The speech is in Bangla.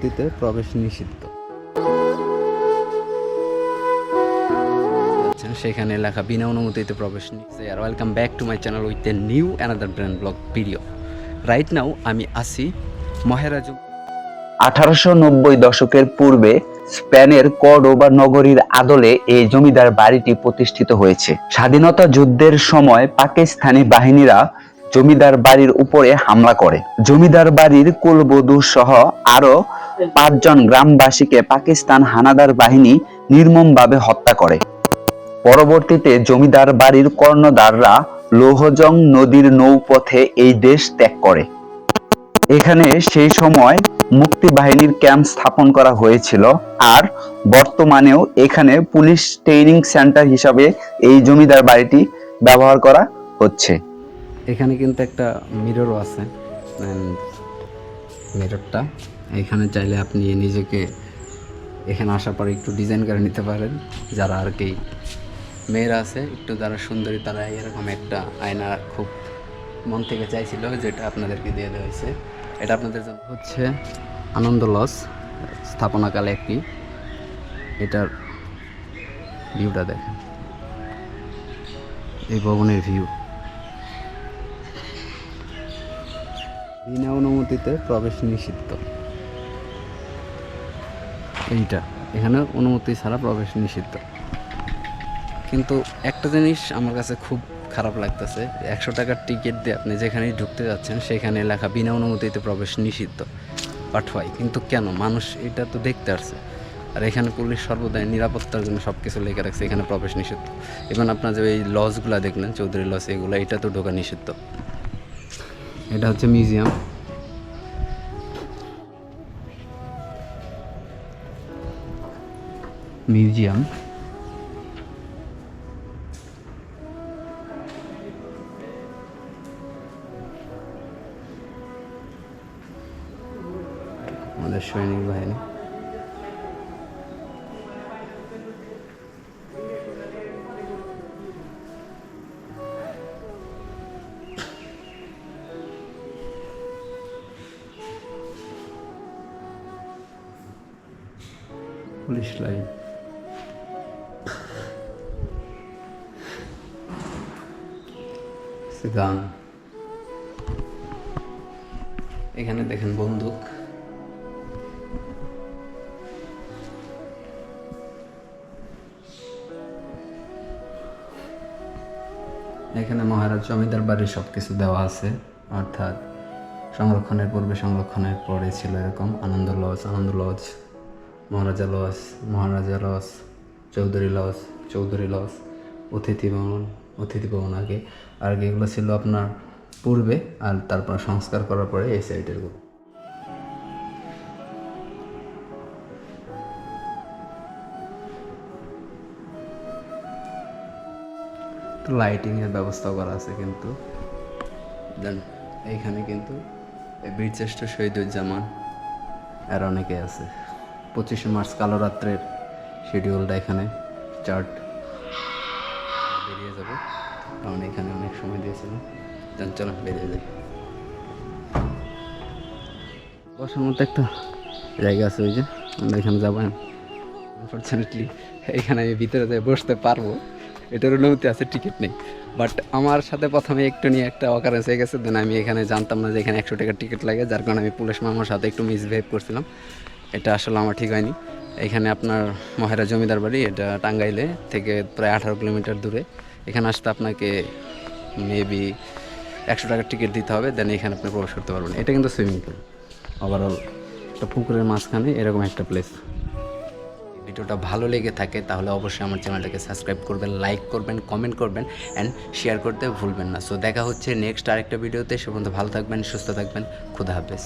অনুমতিতে প্রবেশ নিষিদ্ধ। আচ্ছা, সেখানে লেখা বিনা অনুমতিতে প্রবেশ নিচ্ছে আর welcome back to my channel with a new another brand blog video right now আমি আসি মহারাজ আঠারোশো নব্বই দশকের পূর্বে স্পেনের কর্ডোবা নগরীর আদলে এই জমিদার বাড়িটি প্রতিষ্ঠিত হয়েছে। স্বাধীনতা যুদ্ধের সময় পাকিস্তানি বাহিনীরা জমিদার বাড়ির উপরে হামলা করে। জমিদার বাড়ির কুলবধূ সহ আরও পাঁচজন গ্রামবাসীকে পাকিস্তান হানাদার বাহিনী নির্মমভাবে হত্যা করে। পরবর্তীতে জমিদার বাড়ির কর্ণধাররা লৌহজং নদীর নৌপথে এই দেশ ত্যাগ করে। এখানে সেই সময় মুক্তি বাহিনীর ক্যাম্প স্থাপন করা হয়েছিল আর বর্তমানেও এখানে পুলিশ ট্রেনিং সেন্টার হিসাবে এই জমিদার বাড়িটি ব্যবহার করা হচ্ছে। এখানে কিন্তু একটা মিররও আছে। মিররটা এখানে চাইলে আপনি নিজেকে এখানে আসার পরে একটু ডিজাইন করে নিতে পারেন। যারা আর কি মেয়েরা আছে, একটু যারা সুন্দরী তারা এরকম একটা আয়না খুব মন থেকে চাইছিল, যেটা আপনাদেরকে দিয়ে দেওয়া হয়েছে। এটা আপনাদের জন্য হচ্ছে আনন্দ লস স্থাপনাকালে একটি। এটার ভিউটা দেখেন। এই ভবনের ভিউ বিনা অনুমতিতে প্রবেশ নিষিদ্ধ। এইটা। এখানে অনুমতি ছাড়া প্রবেশ নিষিদ্ধ। কিন্তু একটা জিনিস আমার কাছে খুব খারাপ লাগতেছে, একশো টাকার টিকিট দিয়ে আপনি যেখানেই ঢুকতে যাচ্ছেন, সেখানে লেখা বিনা অনুমতিতে প্রবেশ নিষিদ্ধ। পাঠওয়াই কিন্তু কেন? মানুষ এটা তো দেখতে আসছে। আর এখানে পুলিশ সর্বদাই নিরাপত্তার জন্য সব কিছু লেখা রাখছে, এখানে প্রবেশ নিষিদ্ধ। এবং আপনার যে এই লজগুলো দেখলেন, চৌধুরী লজ এগুলো, এটা তো ঢোকা নিষিদ্ধ। এটা হচ্ছে মিউজিয়াম মিউজিয়াম। আমাদের সৈনিক বাহিনী। Police line. গান। এখানে দেখেন বন্দুক। এখানে মহারাজ জমিদার বাড়ির সব কিছু দেওয়া আছে, অর্থাৎ সংরক্ষণের পূর্বে সংরক্ষণের পরে ছিল এরকম Ananda lodge Ananda lodge, Maharaja lodge Maharaja lodge, Chowdhury lodge Chowdhury lodge, অতিথি ভবন অতিথি ভবন আগে। আর এগুলো ছিল আপনার পূর্বে আর তারপর সংস্কার করার পরে এই সাইডেরগুলো তো লাইটিংয়ের ব্যবস্থা করা আছে কিন্তু। দেন এইখানে কিন্তু বীরশ্রেষ্ঠ শহীদুজ্জামান আর অনেকে আছে। পঁচিশে মার্চ কালো রাত্রের শিডিউলটা এখানে চার্ট বেরিয়ে যাবে। কারণ এখানে অনেক সময় দিয়েছিল চলো বেরিয়ে যাই। বসার মতো একটা জায়গা আছে ওই যে, আমরা এখানে যাব আনফর্চুনেটলি এখানে আমি ভিতরে যেয়ে বসতে পারব। এটার অনুমতি আছে টিকিট নেই। বাট আমার সাথে প্রথমে একটু নিয়ে একটা অকারেন্স হয়ে গেছে দেন আমি এখানে জানতাম না যে এখানে একশো টাকার টিকিট লাগে, যার কারণে আমি পুলিশ মামার সাথে একটু মিসবিহেভ করছিলাম। এটা আসলে আমার ঠিক হয়নি। এখানে আপনার মহেরা জমিদার বাড়ি, এটা টাঙ্গাইলে থেকে প্রায় আঠারো কিলোমিটার দূরে। এখানে আসতে আপনাকে মেবি একশো টাকার টিকিট দিতে হবে দেন এখানে আপনি প্রবেশ করতে পারবেন। এটা কিন্তু সুইমিং পুল ওভারঅল একটা পুকুরের মাঝখানে এরকম একটা প্লেস ভিডিওটা ভালো লেগে থাকে, তাহলে অবশ্যই আমার চ্যানেলটাকে সাবস্ক্রাইব করবেন লাইক করবেন কমেন্ট করবেন অ্যান্ড শেয়ার করতে ভুলবেন না। সো দেখা হচ্ছে নেক্সট আরেকটা ভিডিওতে সে পর্যন্ত ভালো থাকবেন, সুস্থ থাকবেন। খুদা হাফেজ।